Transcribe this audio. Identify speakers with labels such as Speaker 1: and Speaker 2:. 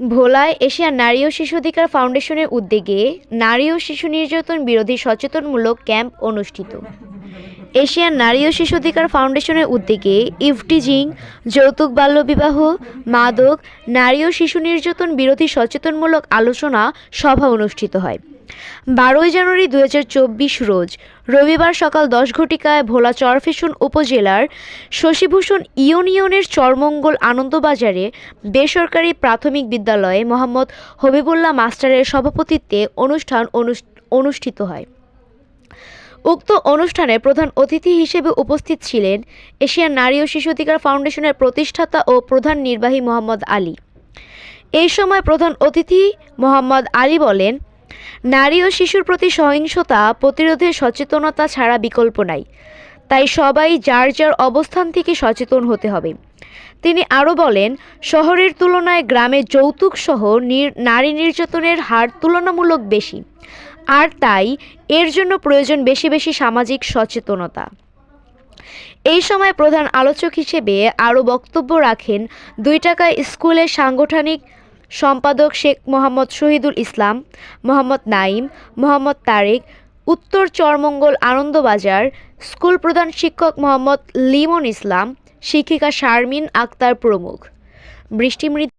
Speaker 1: ভোলায় এশিয়ার নারী ও শিশু অধিকার ফাউন্ডেশনের উদ্যোগে নারী ও শিশু নির্যাতন বিরোধী সচেতনমূলক ক্যাম্প অনুষ্ঠিত। এশিয়ার নারী ও শিশু অধিকার ফাউন্ডেশনের উদ্যোগে ইফটিজিং যৌতুক বাল্যবিবাহ মাদক, নারী ও শিশু নির্যাতন বিরোধী সচেতনমূলক আলোচনা সভা অনুষ্ঠিত হয়। বারোই জানুয়ারি দু হাজার চব্বিশ রোজ রবিবার সকাল দশ ঘটিকায় ভোলা চরফেশন উপজেলার শশীভূষণ ইউনিয়নের চরমঙ্গল আনন্দবাজারে বেসরকারি প্রাথমিক বিদ্যালয়ে মোহাম্মদ হবিবুল্লাহ মাস্টারের সভাপতিত্বে অনুষ্ঠান অনুষ্ঠিত হয়। উক্ত অনুষ্ঠানে প্রধান অতিথি হিসেবে উপস্থিত ছিলেন এশিয়ান নারী ও শিশু অধিকার ফাউন্ডেশনের প্রতিষ্ঠাতা ও প্রধান নির্বাহী মোহাম্মদ আলী। এই সময় প্রধান অতিথি মোহাম্মদ আলী বলেন নারী ও শিশুর প্রতি সহিংসতা, প্রতিরোধে সচেতনতা ছাড়া বিকল্প নাই। তাই সবাই যার যার অবস্থান থেকে সচেতন হতে হবে। তিনি আরও বলেন, শহরের তুলনায় গ্রামে যৌতুক সহ নির- নারী নির্যাতনের হার তুলনামূলক বেশি। আর তাই এর জন্য প্রয়োজন বেশি বেশি সামাজিক সচেতনতা। এই সময় প্রধান আলোচক হিসেবে আরও বক্তব্য রাখেন দুই টাকা স্কুলের সাংগঠনিক সম্পাদক শেখ মোহাম্মদ শহীদুল ইসলাম, মোহাম্মদ নাইম মোহাম্মদ তারেক, উত্তর চরমঙ্গল আনন্দবাজার, স্কুল প্রধান শিক্ষক মোহাম্মদ লিমন ইসলাম, শিক্ষিকা শারমিন আক্তার প্রমুখ। বৃষ্টিমৃত